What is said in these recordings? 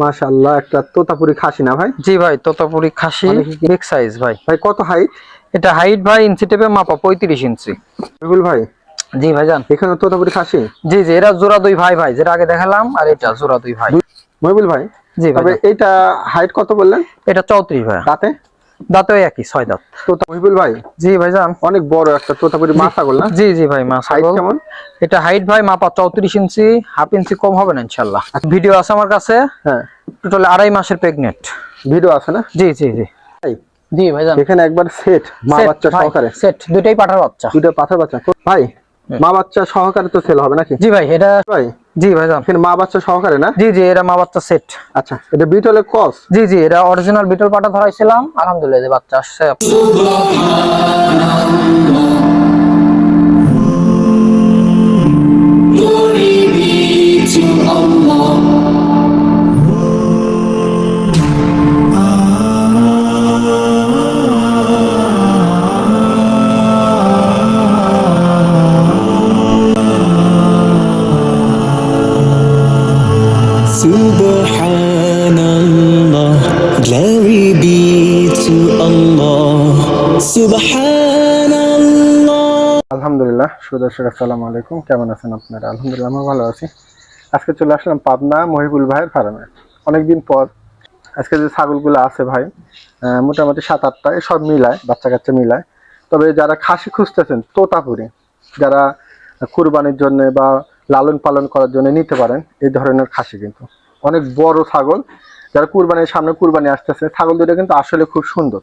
মাশাআল্লাহ একটা তোতাপুরি খাসি না ভাই? জি ভাই তোতাপুরি খাসি বিগ সাইজ ভাই। ভাই কত হাইট এটা হাইট ভাই ইঞ্চি টেপে মাপা পঁয়ত্রিশ ইঞ্চি। বিপুল ভাই? জি ভাইজান এখানে তোতাপুরি খাসি? জি জি এরা জোড়া দুই ভাই ভাই যেটা আগে দেখালাম আর এটা জোড়া দুই ভাই। মহিবুল ভাই? জি ভাই তবে এটা হাইট কত বললেন? এটা চৌত্রিশ ভাই। রাতে দাঁতেও একই ছয় দাঁত। তোতা মহিবুল ভাই? জি ভাইজান। অনেক বড় একটা তোতাপুরি মা ছাগল না? জি জি ভাই মা হাইট কেমন? এটা হাইট ভাই মাপা চৌত্রিশ ইঞ্চি হাফ ইঞ্চি কম হবে না ইনশাল্লাহ ভিডিও আছে আমার কাছে। হ্যাঁ। টোটাল আড়াই মাসের প্রেগনেন্ট ভিডিও আছে না? জি জি জি। ভাই জি ভাইজান। এখানে একবার সেট মা বাচ্চা সহকারে। সেট দুইটাই পাঠার বাচ্চা। দুটো পাথর বাচ্চা। ভাই মা বাচ্চা সহকারে তো সেল হবে নাকি? জি ভাই এটা ভাই? জি ভাই মা বাচ্চা সহকারে না? জি জি এটা মা বাচ্চা সেট আচ্ছা এটা বিটলের কস জি জি এটা অরিজিনাল বিটল পাটা ধরাইছিলাম। আলহামদুলিল্লাহ যে বাচ্চা আসছে। Subhanallah, glory be to Allah. Subhanallah. আলহামদুলিল্লাহ সুদর্শক আসসালামু আলাইকুম। কেমন আছেন আপনারা? আলহামদুলিল্লাহ আমি ভালো আছি। আজকে চলে আসলাম পাবনা মহিবুল ভাইয়ের ফার্মে অনেকদিন পর আজকে যে ছাগলগুলো আছে ভাই মোটামুটি সাত আটটা সব মিলায় বাচ্চা কাচ্চা মিলায়। তবে যারা খাসি খুঁজতেছেন তোতাপুরি যারা কুরবানির জন্য বা লালন পালন করার জন্য নিতে পারেন। এই ধরনের খাসি কিন্তু। অনেক বড় ছাগল। যারা কুরবানির সামনে কুরবানি আসতেছে, ছাগল দুটো কিন্তু আসলে খুব সুন্দর।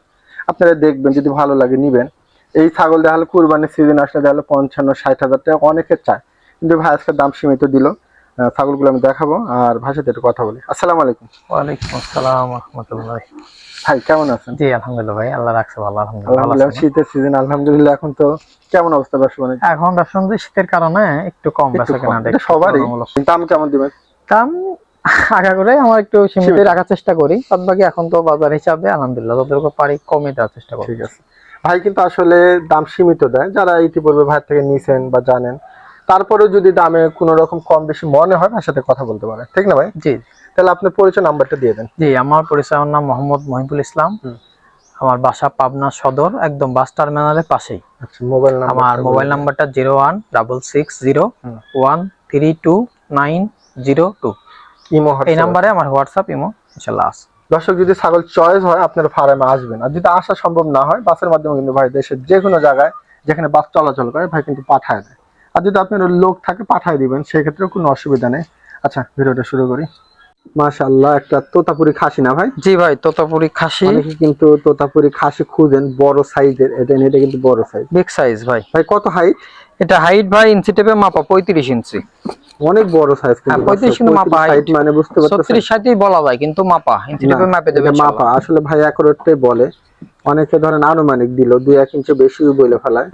আপনারা দেখবেন, যদি ভালো লাগে নিবেন। এই ছাগল দেখালে কুরবানির সিজন আসলে দেখালে পঞ্চান্ন, ষাট হাজার টাকা অনেকে চায়। কিন্তু ভাই, আজকে দাম সীমিত দিল। ছাগলগুলো আমি দেখাবো আর ভাষাতে একটু কথা বলি। আসসালামু আলাইকুম। ওয়ালাইকুম আসসালাম রহমতুল্লাহ। ভাই কেমন আছেন? জি আলহামদুলিল্লাহ ভাই আল্লাহ রাখছে ভালো আলহামদুলিল্লাহ? শীতের সিজন আলহামদুলিল্লাহ এখন তো কেমন অবস্থা ব্যবসা বাণিজ্য এখন ব্যবসা বাণিজ্য শীতের কারণে একটু কম কম। কেনা সবারই। দাম কেমন দিবেন? দাম আগা করে আমার একটু সীমিত সীমিত। রাখার চেষ্টা করি। বাদ বাকি এখন তো বাজার হিসাবে আলহামদুলিল্লাহ যতটুকু পারি কমে দেওয়ার চেষ্টা করি ঠিক আছে। ভাই কিন্তু আসলে দাম সীমিত দেয়। যারা ইতিপূর্বে ভাই থেকে নিছেন বা জানেন তারপরেও যদি দামে কোনো রকম কম বেশি মনে হয় ভাইয়ের সাথে কথা বলতে পারে ঠিক না ভাই? জি। তাহলে আপনার পরিচয় নাম্বারটা দিয়ে দেন। জি আমার পরিচয় আমার নাম মোহাম্মদ মহিবুল ইসলাম। আমার বাসা পাবনা সদর একদম বাস টার্মিনালের পাশেই। আচ্ছা মোবাইল নাম্বার আমার মোবাইল নাম্বারটা zero one double six zero one three two nine zero two. Imo এই নাম্বারে আমার হোয়াটসঅ্যাপ ইমো ইনশাল্লাহ আছে। দর্শক যদি ছাগল চয়েস হয় আপনার ফার্মে আসবেন। আর যদি আসা সম্ভব না হয় বাসের মাধ্যমে কিন্তু ভাই দেশের যে কোনো জায়গায় যেখানে বাস চলাচল করে ভাই কিন্তু পাঠায় দেয়। আর যদি আপনার লোক থাকে পাঠায় দিবেন সেক্ষেত্রে কোনো অসুবিধা নেই। আচ্ছা ভিডিওটা শুরু করি। মাশাআল্লাহ একটা তোতাপুরি খাসি না ভাই? জি ভাই তোতাপুরি খাসি। অনেকে কিন্তু তোতাপুরি খাসি খুঁজেন বড় সাইজের। এটা এটা কিন্তু বড় সাইজ বিগ সাইজ ভাই। ভাই কত হাইট এটা হাইট ভাই ইঞ্চি টেপে মাপা পঁয়ত্রিশ ইঞ্চি। অনেক বড় সাইজ হ্যাঁ, 35 কিন্তু মাপা হাইট মানে বুঝতে পারছেন ছত্রিশ সাইজেই বলা যায় কিন্তু মাপা ইঞ্চি টেপে মাপে দেবে মাপা। আসলে ভাই একরেটটাই বলে অনেকে ধরেন আনুমানিক দিল দুই এক ইঞ্চি বেশি বলে ফেলায়।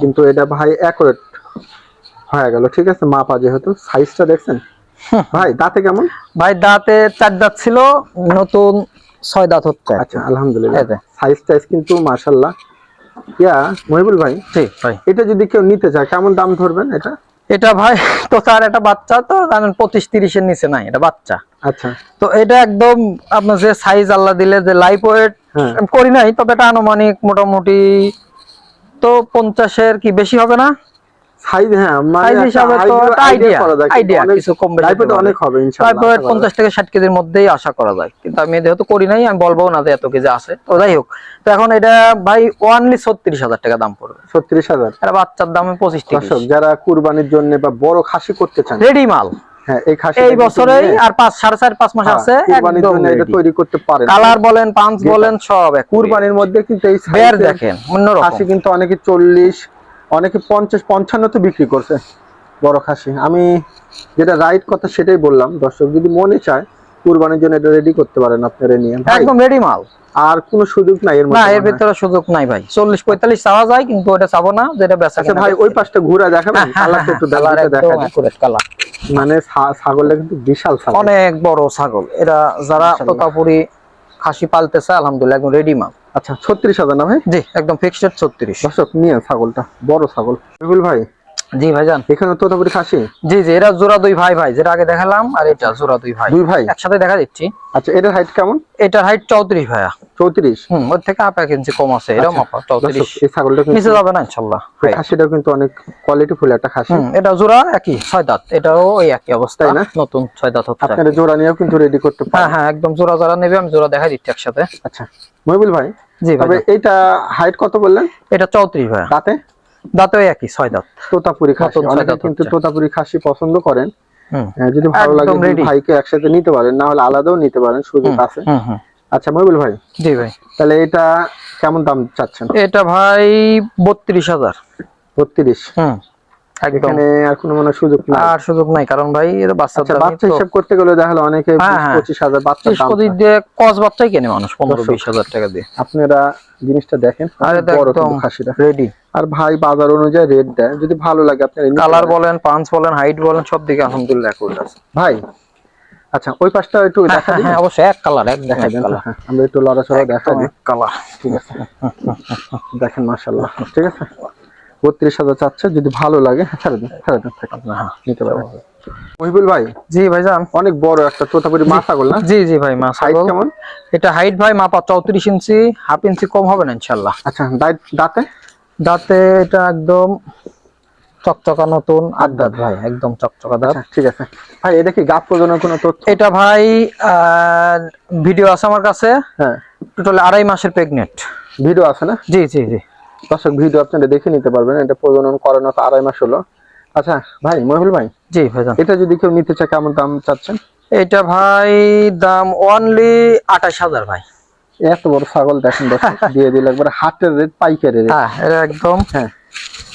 কিন্তু এটা ভাই একরেট হয়ে গেল ঠিক আছে? মাপা যেহেতু সাইজটা দেখছেন? ভাই দাঁতে কেমন? ভাই দাঁতে চার দাঁত ছিল নতুন ছয় দাঁত হচ্ছে। আচ্ছা আলহামদুলিল্লাহ। সাইজ টাইজ কিন্তু মাশাল্লাহ ইয়া মহিবুল ভাই জি ভাই। এটা যদি কেউ নিতে চায় কেমন দাম ধরবেন এটা? এটা ভাই তো তার একটা বাচ্চা তো জানেন পঁচিশ তিরিশের নিচে নাই এটা বাচ্চা। আচ্ছা। তো এটা একদম আপনার যে সাইজ আল্লাহ দিলে যে লাইফ ওয়েট হ্যাঁ। করি নাই তবে এটা আনুমানিক মোটামুটি তো পঞ্চাশের কি বেশি হবে না? সাইজ হ্যাঁ মানে সাইজ হিসাবে তো আইডিয়া আইডিয়া কিছু কম বেশি লাইফে হতে পারে। অনেক হবে ইনশাআল্লাহ ওয়েট পঞ্চাশ থেকে ষাট কেজির মধ্যেই আশা করা যায় কিন্তু আমি যেহেতু করি নাই আমি বলব না যে এত কেজি আছে। তো যাই হোক তো এখন এটা ভাই ওয়ানলি ছত্রিশ টাকা দাম পড়বে। ছত্রিশ হাজার? এটা বাচ্চার দামে পঁচিশ দর্শক যারা কুরবানির জন্য বা বড় খাসি করতে চান রেডি মাল। হ্যাঁ এই বছরেই আর পাঁচ সাড়ে চার পাঁচ মাস আছে জন্য এটা তৈরি করতে পারেন। কালার বলেন পাঁচ বলেন সব কুরবানির মধ্যে কিন্তু এই দেখেন অন্যরকম। খাসি কিন্তু অনেকে চল্লিশ অনেকে পঞ্চাশ পঞ্চান্ন তো বিক্রি করছে বড় খাসি। আমি যেটা রাইট কথা সেটাই বললাম। দর্শক যদি মনে চায় কুরবানির জন্য এটা রেডি করতে পারেন আপনারা নিয়ে। একদম রেডি মাল। আর কোনো সুযোগ নাই এর না মধ্যে এর ভিতরে সুযোগ নাই ভাই। চল্লিশ পঁয়তাল্লিশ চাওয়া যায় কিন্তু ওটা চাবো না যেটা বেচা আচ্ছা ভাই ওই পাশটা ঘুরে দেখাবেন। হ্যাঁ, হ্যাঁ, কালারটা একটু কালার দেখা কালার। মানে ছাগলটা কিন্তু বিশাল ছাগল। অনেক বড় ছাগল। এরা যারা। তোতাপুরি খাসি পালতেছে আলহামদুলিল্লাহ একদম রেডি মাল। আচ্ছা ছত্রিশ হাজার না ভাই জি একদম ফিক্সড ছত্রিশ। দর্শক নিয়ে ছাগলটা বড় ছাগল। ভাই জি ভাইজান। এখানে তোতাপুরি খাসি? জি জি এরা জোড়া দুই ভাই ভাই। যেটা আগে দেখালাম আর এটা জোড়া দুই ভাই। দুই ভাই? একসাথে দেখা দিচ্ছি। আচ্ছা এটার হাইট কেমন? এটার হাইট চৌত্রিশ ভাইয়া। চৌত্রিশ? হুম ওর থেকে হাফ এক ইঞ্চি কম আছে এরকম চৌত্রিশ। দর্শক, এই ছাগলটা কিন্তু নিচে যাবে না ইনশাল্লাহ এই খাসিটাও কিন্তু অনেক কোয়ালিটি ফুল একটা খাসি। হুম এটা জোড়া একই ছয় দাঁত। এটাও ওই একই অবস্থা। তাই না? নতুন ছয় দাঁত হচ্ছে আপনারা জোড়া নিয়েও কিন্তু রেডি করতে হ্যাঁ পারেন। হ্যাঁ একদম জোড়া জোড়া নেবে আমি জোড়া দেখা দিচ্ছি একসাথে। আচ্ছা। মহিবুল ভাই জি ভাই এইটা হাইট কত বললেন? এটা চৌত্রিশ ভাইয়া। তাতে দাঁতেও একই ছয় দাঁত। তোতাপুরি খাসি অনেকে কিন্তু। তোতাপুরি খাসি পছন্দ করেন। হুম। যদি ভালো লাগে ভাইকে একসাথে নিতে পারেন না হলে আলাদাও নিতে পারেন সুযোগ আছে। আচ্ছা মহিবুল ভাই জি ভাই। তাহলে এটা কেমন দাম চাচ্ছেন? এটা ভাই বত্রিশ হাজার। বত্রিশ। হুম। এখানে আর কোনো মানে সুযোগ নাই। আর সুযোগ নাই কারণ ভাই এটা বাচ্চার আচ্ছা বাচ্চা হিসাব করতে গেলে দেখা অনেকে হ্যাঁ, হ্যাঁ। পঁচিশ হাজার বাচ্চার ত্রিশ দাম পঁচিশ চায়। দিয়ে কস বাচ্চাই কেনে মানুষ পনেরো দর্শক। বিশ হাজার টাকা দিয়ে। আপনারা জিনিসটা দেখেন আরে একদম খাসিটা। রেডি আর ভাই বাজার অনুযায়ী রেট দেয় যদি ভালো লাগে আপনারা কালার বলেন পাঞ্চ বলেন হাইট বলেন সব দিকে আলহামদুলিল্লাহ আছে। ভাই আচ্ছা ওই পাশটা একটু হ্যাঁ, দেখা হ্যাঁ, হ্যাঁ অবশ্যই এক কালার এক দেখা দেখাই কালার আমরা একটু লড়াচড়া দেখা দিই। কালার ঠিক আছে। দেখেন ঠিক আছে? বত্রিশ হাজার যদি ভালো লাগে ছেড়ে দিন ছেড়ে দিন হ্যাঁ নিতে পারবেন মহিবুল ভাই জি ভাইজান অনেক বড় একটা তোতাপুরি মা ছাগল জি জি ভাই মা হাইট কেমন? এটা হাইট ভাই মাপা চৌত্রিশ ইঞ্চি হাফ ইঞ্চি কম হবে না ইনশাল্লাহ আচ্ছা দাঁতে দাঁতে? এটা একদম চকচকা নতুন আট দাঁত ভাই একদম চকচকা দাঁত। আচ্ছা ঠিক আছে। ভাই এটা কি গাপ প্রজনের কোনো তথ্য? এটা ভাই ভিডিও আছে আমার কাছে। হ্যাঁ। টোটাল আড়াই মাসের প্রেগনেন্ট ভিডিও আছে না? জি জি জি। দর্শক ভিডিও আপনারা দেখে নিতে পারবেন। এটা প্রজনন করানো তো আড়াই মাস হলো। আচ্ছা ভাই মহিবুল ভাই জি ভাইজান। এটা যদি কেউ নিতে চায় কেমন দাম চাচ্ছেন? এটা ভাই দাম অনলি আঠাশ হাজার ভাই। এত বড় ছাগল দেখেন দিয়ে দিলে একবার হাটের রেট পাইকারি রেট। হ্যাঁ এটা একদম। হ্যাঁ।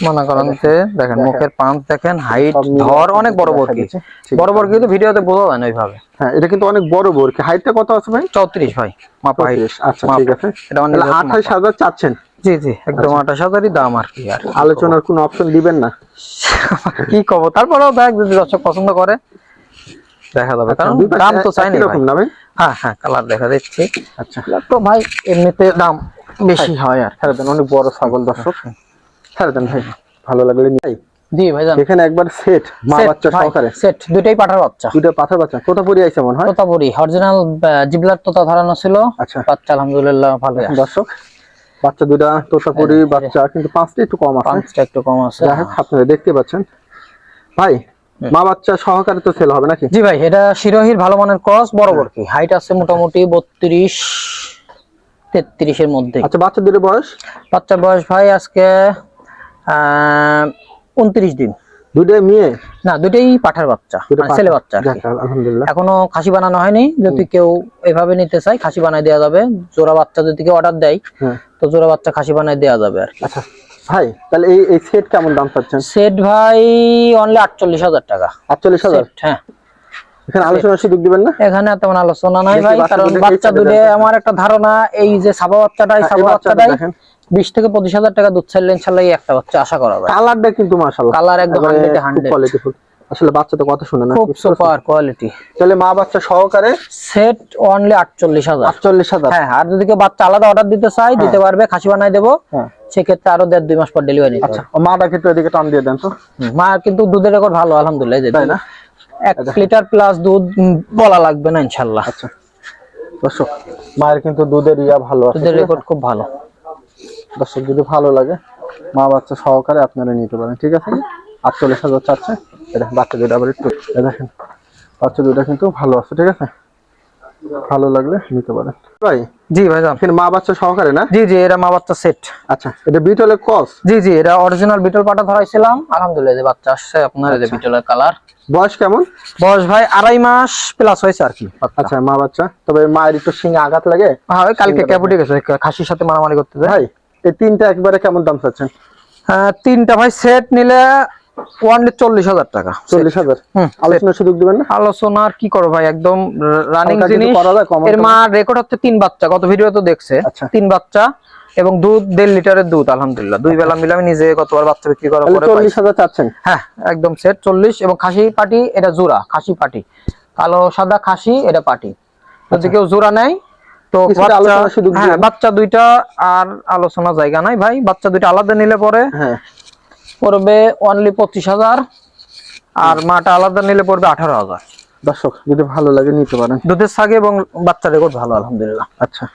মনে করেন যে দেখেন মুখের পাঁচ দেখেন হাইট ধর অনেক বড় দিচ্ছে। বড় বড়কি কিন্তু ভিডিওতে বোঝা যায় না ওইভাবে। হ্যাঁ এটা কিন্তু অনেক বড় বড় কি হাইটটা কত আছে ভাই? চৌত্রিশ ভাই মাপা height। পঁয়ত্রিশ আচ্ছা মাপ। ঠিক আছে। এটা আঠাশ হাজার চাচ্ছেন। জি জি একদম আঠাশ হাজারই দাম আর কি আর আলোচনার কোনো অপশন দিবেন না? কি কব? তারপরেও দেখ যদি দর্শক পছন্দ করে দেখা যাবে। কারণ দাম তো চাইনি না ভাই। হ্যাঁ হ্যাঁ কালার দেখা দিচ্ছি। আচ্ছা। তো ভাই এমনিতে দাম বেশি হয়। আর ছেড়ে দেন অনেক বড় ছাগল দর্শক। ছেড়ে দেন ভাই ভালো লাগলে নিয়ে জি ভাইজান এখানে একবার সেট মা বাচ্চা সহকারে। সেট দুইটাই পাঠার বাচ্চা। দুটো পাথর বাচ্চা কোথা পরি আইছে মনে হয়? তোতাপুরি অরিজিনাল জিবলার তোতা ধরানো ছিল। আচ্ছা। বাচ্চা আলহামদুলিল্লাহ ভালো দর্শক বাচ্চা দুটা তোতাপুরি হ্যাঁ, বাচ্চা কিন্তু পাঁচটা একটু কম আছে। পাঁচটা একটু কম আছে। যাই হোক আপনারা দেখতে পাচ্ছেন। ভাই মা বাচ্চা সহকারে তো সেল হবে নাকি? জি ভাই এটা শিরোহির ভালো মানের ক্রস বরাবর কি? হাইট আছে মোটামুটি 32 33 এর মধ্যে আচ্ছা বাচ্চা দুটো বয়স? বাচ্চা বয়স ভাই আজকে উনত্রিশ দিন। দুটোই মেয়ে? না দুটোই পাঠার বাচ্চা মানে ছেলে বাচ্চা আলহামদুলিল্লাহ। এখনও খাসি বানানো হয়নি যদি কেউ এভাবে নিতে চায় খাসি বানাই দেওয়া যাবে। জোড়া বাচ্চা যদি কেউ অর্ডার দেয় হ্যাঁ। তো জোড়া বাচ্চা খাসি বানাই দেওয়া যাবে আর আচ্ছা ভাই তাহলে এই এই সেট কেমন দাম চাচ্ছেন? সেট ভাই অনলি আটচল্লিশ হাজার টাকা। আটচল্লিশ হাজার? হ্যাঁ। এখানে আলোচনার সুযোগ দিবেন না? এখানে তেমন আলোচনা নাই ভাই কারণ বাচ্চা দুটো আমার একটা ধারণা এই যে সাবা বাচ্চাটাই হ্যাঁ, সাবা বাচ্চাটা বাচ্চাটাই বিশ থেকে পঁচিশ হাজার টাকা দুধ ছাড়লে ইনশাল্লাহ একটা বাচ্চা আশা করা যায়। কালারটা কিন্তু মাশাআল্লাহ। কালার একদম হান্ড্রেড হান্ড্রেড কোয়ালিটিফুল আসলে বাচ্চা তো কথা শুনে না খুব সুপার কোয়ালিটি তাহলে মা বাচ্চা সহকারে সেট অনলি আটচল্লিশ হাজার। আটচল্লিশ হাজার। হ্যাঁ আর যদি কেউ বাচ্চা আলাদা অর্ডার দিতে চায় দিতে পারবে খাসি বানাই দেবো। হ্যাঁ। সেক্ষেত্রে আরও দেড় দুই মাস পর ডেলিভারি আচ্ছা মাটাকে একটু এদিকে টান দিয়ে দেন তো। মা কিন্তু দুধের রেকর্ড ভালো আলহামদুলিল্লাহ তাই না? এক লিটার প্লাস দুধ বলা লাগবে না ইনশাল্লাহ। আচ্ছা। মায়ের কিন্তু দুধের ইয়া ভালো আছে দুধের রেকর্ড খুব ভালো। দর্শক যদি ভালো লাগে মা বাচ্চা সহকারে আপনারা নিতে পারেন ঠিক আছে? আটচল্লিশ হাজার চাচ্ছে এটা বাচ্চা দুটো আবার একটু দেখেন বাচ্চা দুটো কিন্তু ভালো আছে ঠিক আছে? ভালো লাগলে নিতে পারেন। ভাই জি ভাইজান এখানে মা বাচ্চা সহকারে না? জি জি এটা মা বাচ্চা সেট আচ্ছা এটা বিটলের কস জি জি এটা অরিজিনাল বিটল পাটা ধরাইছিলাম। আলহামদুলিল্লাহ যে বাচ্চা আসছে আপনার এই বিটলের কালার বয়স কেমন? বয়স ভাই আড়াই মাস প্লাস হয়েছে আর কি আচ্ছা মা বাচ্চা তবে মায়ের একটু সিংহে আঘাত লাগে। হ্যাঁ কালকে ক্যাপুটি গেছে খাসির সাথে মারামারি করতে যায়। ভাই এই তিনটা একবারে কেমন দাম চাচ্ছেন? হ্যাঁ, তিনটা ভাই সেট নিলে ওয়ানলি চল্লিশ হাজার টাকা। চল্লিশ হাজার? আলোচনার সুযোগ দিবেন না? আলোচনা কি করো ভাই একদম রানিং জিনিস। করা যায়, কমানো এর মা রেকর্ড হচ্ছে তিন বাচ্চা গত ভিডিও তো দেখছে। আচ্ছা। তিন বাচ্চা এবং দুধ দেড় লিটারের দুধ আলহামদুলিল্লাহ। দুই বেলা মিলে আমি নিজে কতবার বাচ্চা বিক্রি করার পরে চল্লিশ হাজার চাচ্ছেন? হ্যাঁ একদম সেট চল্লিশ। এবং খাসি পাটি এটা জোড়া খাসি পাটি। কালো সাদা খাসি এটা পাটি। যদি কেউ জোড়া নেয় তো বাচ্চা হ্যাঁ। বাচ্চা দুইটা আর আলোচনা জায়গা নাই ভাই। বাচ্চা দুইটা আলাদা নিলে পরে হ্যাঁ। পড়বে অনলি পঁচিশ হাজার আর মাটা আলাদা নিলে পড়বে আঠারো হাজার। দর্শক যদি ভালো লাগে নিতে পারেন। দুধের সাগে এবং বাচ্চা রেকর্ড ভালো আলহামদুলিল্লাহ। আচ্ছা।